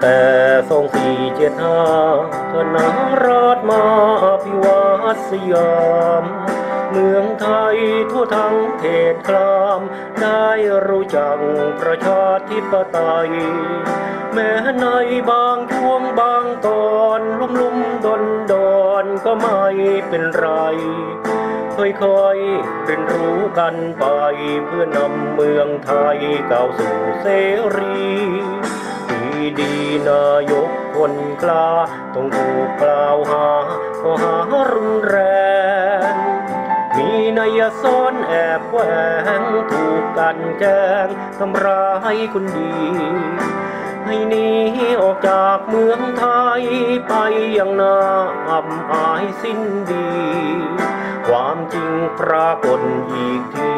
แต่สองสี่เจ็ดห้าธนาราชมาพิวัตสยาม เมืองไทยทั่วทั้งเขตคราม ได้รู้จักประชาธิปไตย แม้ในบางช่วงบางตอนลุ่มลุ่มดอนดอนก็ไม่เป็นไรค่อยๆเรียนรู้กันไปเพื่อนำเมืองไทยก้าวสู่เสรี ดีนายกคนกล้าต้องถูกกล่าวหาข้อหารุนแรง มีนัยซ้อนแอบแฝงถูกกันแกล้งทำร้ายคนดี ให้หนีออกจากเมืองไทยไปอย่างน่าอับอายสิ้นดี ความจริงปรากฏอีกที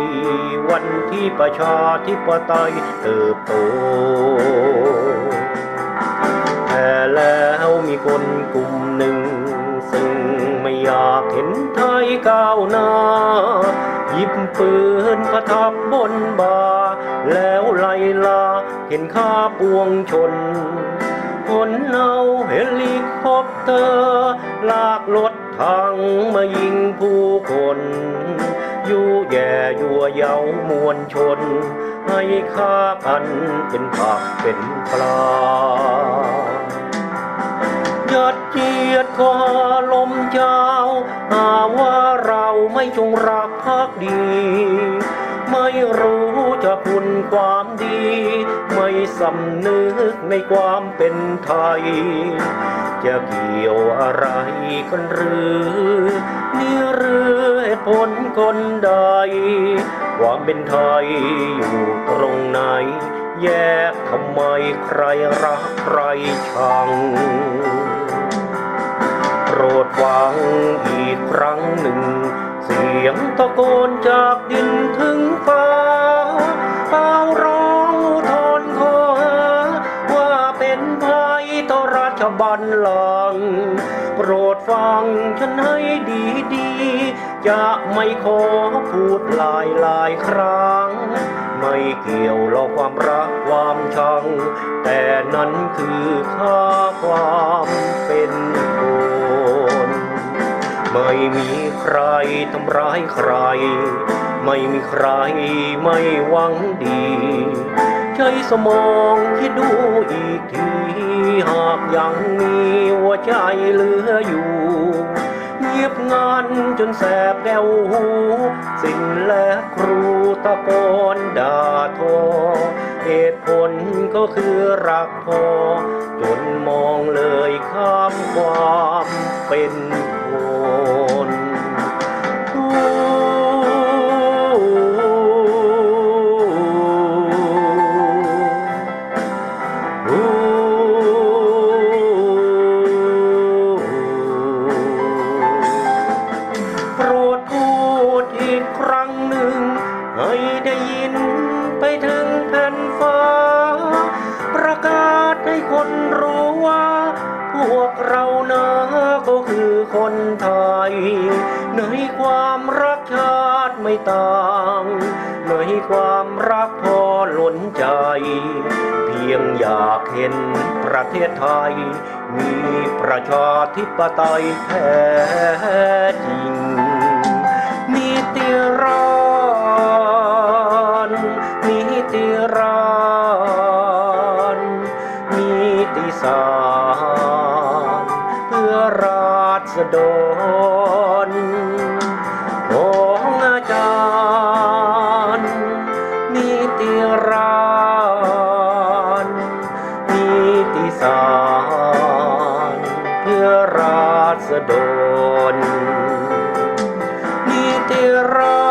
วันที่ประชาธิปไตยเติบโต แต่แล้วมีคนกลุ่มหนึ่ง ซึ่งไม่อยากเห็นไทยก้าวหน้า หยิบปืนประทับบนบ่าแล้วไล่ลาเห็นข้าปวงชนคนเอาเฮลิคอปเตอร์ ลากรถถังมายิงผู้คนยู่แย่ยัวเยามวลชน ให้ฆ่ากันเป็นผักเป็นปลา ยัดเยียดคอลมเจ้าหาว่าเราไม่จงรักภักดี ไม่รู้จะคุณความดี ไม่สำนึกในความเป็นไทย จะเกี่ยวอะไรกันหรือนี่หรือเหตุผลคนใด ความเป็นไทยอยู่ตรงไหนแยกทำไมใครรักใครชัง รดฟังอีกครั้งหนึ่ง เสียงตะโกนจากดินถึงฟ้าเอาร้องทธรณ์ขอหาว่าเป็นภัยต่อราชบัลลังก์โปรดฟังฉันให้ดีดีๆจะไม่ขอพูดหลายหลายครั้ง ไม่เกี่ยวหรอกความรักความชัง แต่นั้นคือค่าความเป็น ไม่มีใครทำร้ายใคร ไม่มีใครไม่หวังดี ใช้สมองคิดดูอีกที หากยังมีหัวใจเหลืออยู่เงียบงันจนแสบแก้วหู สิ่งและครูตะโกนด่าทอ เหตุผลก็คือรักพอ จนมองเลย พวกเรานะก็คือคนไทย ในความรักชาติไม่ต่าง ในความรักพอล้นใจ เพียงอยากเห็นประเทศไทย มีประชาธิปไตยแท้จริงนิติรา ราษฎรองอาจารย์นิติราษฎร์นิติศารเพื่อราษฎรนิติรา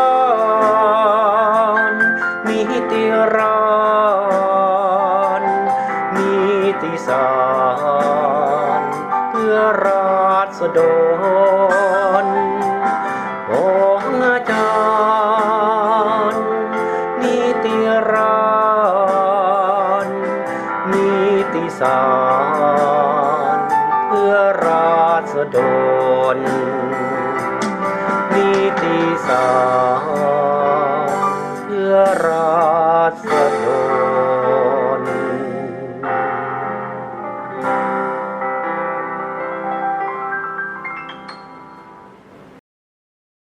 ษฎร์นิติราษ ดรของอาจารย์นิติรานนิติสารเพื่อราษฎรนิติสาร